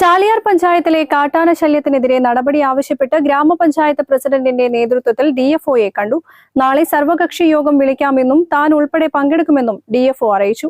ചാലിയാർ പഞ്ചായത്തിലെ കാട്ടാന ശല്യത്തിനെതിരെ നടപടി ആവശ്യപ്പെട്ട് ഗ്രാമപഞ്ചായത്ത് പ്രസിഡന്റിന്റെ നേതൃത്വത്തിൽ ഡിഎഫ്ഒയെ കണ്ടു. നാളെ സർവകക്ഷി യോഗം വിളിക്കാമെന്നും താൻ ഉൾപ്പെടെ പങ്കെടുക്കുമെന്നും ഡിഎഫ്ഒ അറിയിച്ചു.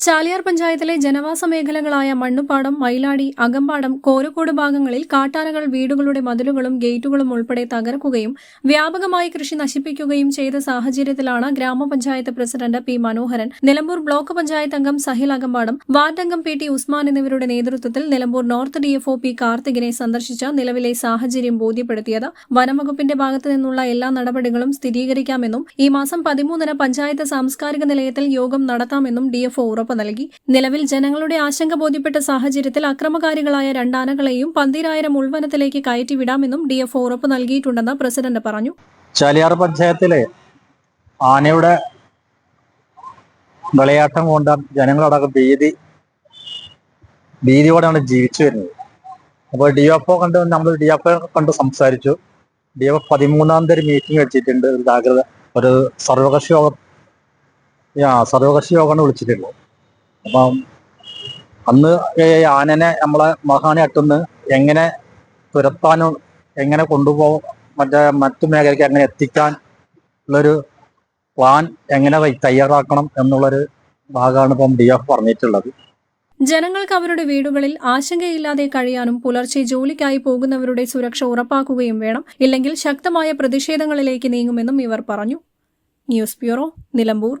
ചാലിയാർ പഞ്ചായത്തിലെ ജനവാസ മേഖലകളായ മണ്ണുപാടം മയിലാടി അകമ്പാടം കോരക്കോട് ഭാഗങ്ങളിൽ കാട്ടാനകൾ വീടുകളുടെ മതിലുകളും ഗേറ്റുകളും ഉൾപ്പെടെ തകർക്കുകയും വ്യാപകമായി കൃഷി നശിപ്പിക്കുകയും ചെയ്ത സാഹചര്യത്തിലാണ് ഗ്രാമപഞ്ചായത്ത് president P Manoharan Nilambur block panchayat അംഗം സഹിൽ അകമ്പാടം വാർഡ് അംഗം പി ടി ഉസ്മാൻ എന്നിവരുടെ നേതൃത്വത്തിൽ നിലമ്പൂർ നോർത്ത് ഡിഎഫ്ഒ പി കാർത്തികിനെ സന്ദർശിച്ച നിലവിലെ സാഹചര്യം ബോധ്യപ്പെടുത്തിയത്. വനംവകുപ്പിന്റെ ഭാഗത്തു നിന്നുള്ള എല്ലാ നടപടികളും സ്ഥിരീകരിക്കാമെന്നും ഈ മാസം പതിമൂന്നിന് പഞ്ചായത്ത് സാംസ്കാരിക നിലയത്തിൽ യോഗം നടത്താമെന്നും ഡിഎഫ്ഒ ഉറപ്പ് നൽകി. നിലവിൽ ജനങ്ങളുടെ ആശങ്ക ബോധ്യപ്പെട്ട സാഹചര്യത്തിൽ അക്രമകാരികളായ രണ്ടാനകളെയും പന്തിരായിരം ഉൾവനത്തിലേക്ക് കയറ്റിവിടാമെന്നും ഡിഎഫ്ഒ ഉറപ്പ് നൽകിയിട്ടുണ്ടെന്ന് പ്രസിഡന്റ് പറഞ്ഞു. ചാലിയാർ പഞ്ചായത്തിലെ ആനയുടെ വിളയാട്ടം കൊണ്ട് ജനങ്ങളടക്കം ഭീതി ഭീതിയോടെയാണ് ജീവിച്ചു വരുന്നത്. അപ്പോൾ ഡി എഫ് ഒ കണ്ട് നമ്മൾ ഡി എഫ് ഒ കണ്ട് സംസാരിച്ചു. ഡി എഫ് പതിമൂന്നാം തീയതി മീറ്റിംഗ് വെച്ചിട്ടുണ്ട്. ഒരു ജാഗ്രത ഒരു സർവകക്ഷി യോഗം സർവകക്ഷി യോഗമാണ് വിളിച്ചിട്ടുള്ളത്. അപ്പം അന്ന് ആനനെ നമ്മളെ മഹാനെ അട്ടുന്ന് എങ്ങനെ തുരത്താനും എങ്ങനെ കൊണ്ടുപോകും മറ്റേ മറ്റു മേഖലയ്ക്ക് എങ്ങനെ എത്തിക്കാൻ ഉള്ളൊരു പ്ലാൻ എങ്ങനെ തയ്യ- തയ്യാറാക്കണം എന്നുള്ളൊരു ഭാഗമാണ് ഇപ്പം ഡി എഫ് പറഞ്ഞിട്ടുള്ളത്. ജനങ്ങൾക്ക് അവരുടെ വീടുകളിൽ ആശങ്കയില്ലാതെ കഴിയാനും പുലർച്ചെ ജോലിക്കായി പോകുന്നവരുടെ സുരക്ഷ ഉറപ്പാക്കുകയും വേണം. ഇല്ലെങ്കിൽ ശക്തമായ പ്രതിഷേധങ്ങളിലേക്ക് നീങ്ങുമെന്നും ഇവർ പറഞ്ഞു. News bureau Nilambur.